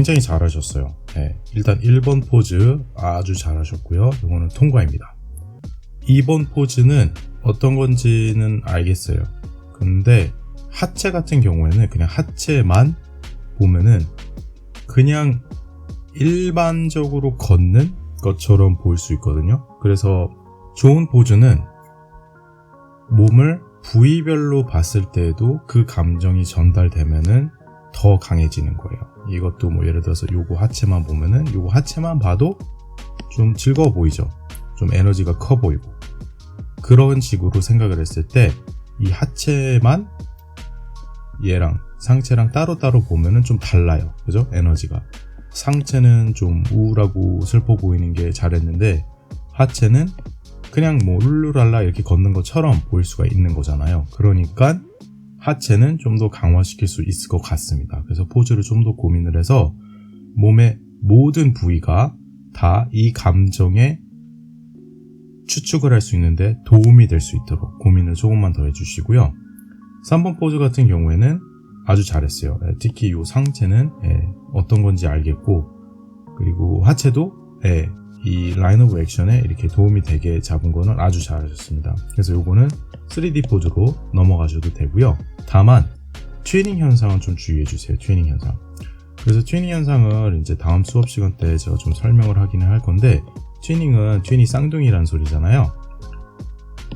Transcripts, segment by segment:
굉장히 잘하셨어요. 네, 일단 1번 포즈 아주 잘하셨고요. 이거는 통과입니다. 2번 포즈는 어떤 건지는 알겠어요. 근데 하체 같은 경우에는 그냥 하체만 보면은 그냥 일반적으로 걷는 것처럼 보일 수 있거든요. 그래서 좋은 포즈는 몸을 부위별로 봤을 때에도 그 감정이 전달되면은 더 강해지는 거예요. 이것도 뭐 예를 들어서 요거 하체만 보면은 요거 하체만 봐도 좀 즐거워 보이죠. 좀 에너지가 커 보이고. 그런 식으로 생각을 했을 때 이 하체만 얘랑 상체랑 따로따로 보면은 좀 달라요. 그죠? 에너지가. 상체는 좀 우울하고 슬퍼 보이는 게 잘했는데 하체는 그냥 뭐 룰루랄라 이렇게 걷는 것처럼 보일 수가 있는 거잖아요. 그러니까 하체는 좀 더 강화시킬 수 있을 것 같습니다. 그래서 포즈를 좀 더 고민을 해서 몸의 모든 부위가 다 이 감정에 추측을 할 수 있는데 도움이 될 수 있도록 고민을 조금만 더 해주시고요. 3번 포즈 같은 경우에는 아주 잘했어요. 예, 특히 이 상체는 예, 어떤 건지 알겠고 그리고 하체도 예, 이 라인 오브 액션에 이렇게 도움이 되게 잡은 거는 아주 잘하셨습니다. 그래서 요거는 3D 포즈로 넘어가셔도 되고요. 다만 튜닝 현상은 좀 주의해 주세요. 튜닝 현상. 그래서 튜닝 현상을 이제 다음 수업 시간 때 제가 좀 설명을 하기는 할 건데 튜닝은 튜닝 쌍둥이란 소리잖아요.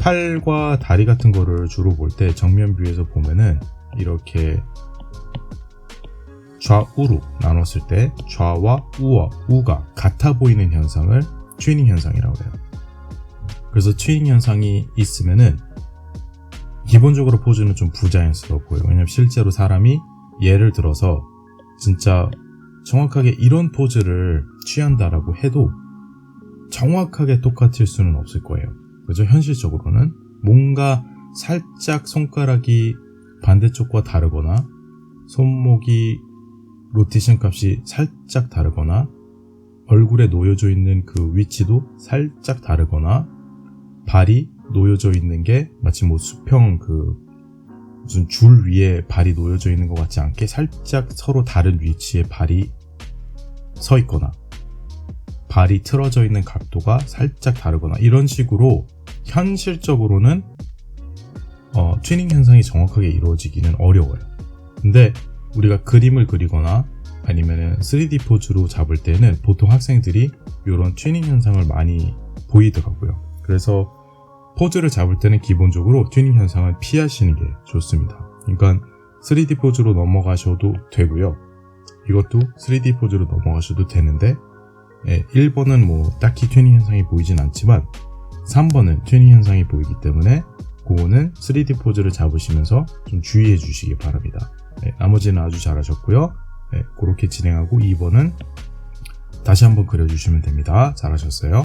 팔과 다리 같은 거를 주로 볼 때 정면 뷰에서 보면은 이렇게 좌우로 나눴을 때 좌와 우와 우가 같아 보이는 현상을 튜닝 현상이라고 해요. 그래서 튜닝 현상이 있으면은 기본적으로 포즈는 좀 부자연스러워 보여요. 왜냐면 실제로 사람이 예를 들어서 진짜 정확하게 이런 포즈를 취한다라고 해도 정확하게 똑같을 수는 없을 거예요. 그죠? 현실적으로는 뭔가 살짝 손가락이 반대쪽과 다르거나 손목이 로테이션 값이 살짝 다르거나 얼굴에 놓여져 있는 그 위치도 살짝 다르거나 발이 놓여져 있는 게 마치 뭐 수평 그 무슨 줄 위에 발이 놓여져 있는 것 같지 않게 살짝 서로 다른 위치에 발이 서 있거나 발이 틀어져 있는 각도가 살짝 다르거나 이런 식으로 현실적으로는 어, 튜닝 현상이 정확하게 이루어지기는 어려워요. 근데 우리가 그림을 그리거나 아니면 3D 포즈로 잡을 때는 보통 학생들이 이런 튜닝 현상을 많이 보이더라고요. 그래서 포즈를 잡을 때는 기본적으로 튜닝 현상을 피하시는 게 좋습니다. 그러니까 3D 포즈로 넘어가셔도 되고요. 이것도 3D 포즈로 넘어가셔도 되는데 예, 1번은 뭐 딱히 튜닝 현상이 보이진 않지만 3번은 튜닝 현상이 보이기 때문에 그거는 3D 포즈를 잡으시면서 좀 주의해 주시기 바랍니다. 네, 나머지는 아주 잘하셨고요. 네, 그렇게 진행하고 2번은 다시 한번 그려주시면 됩니다. 잘하셨어요.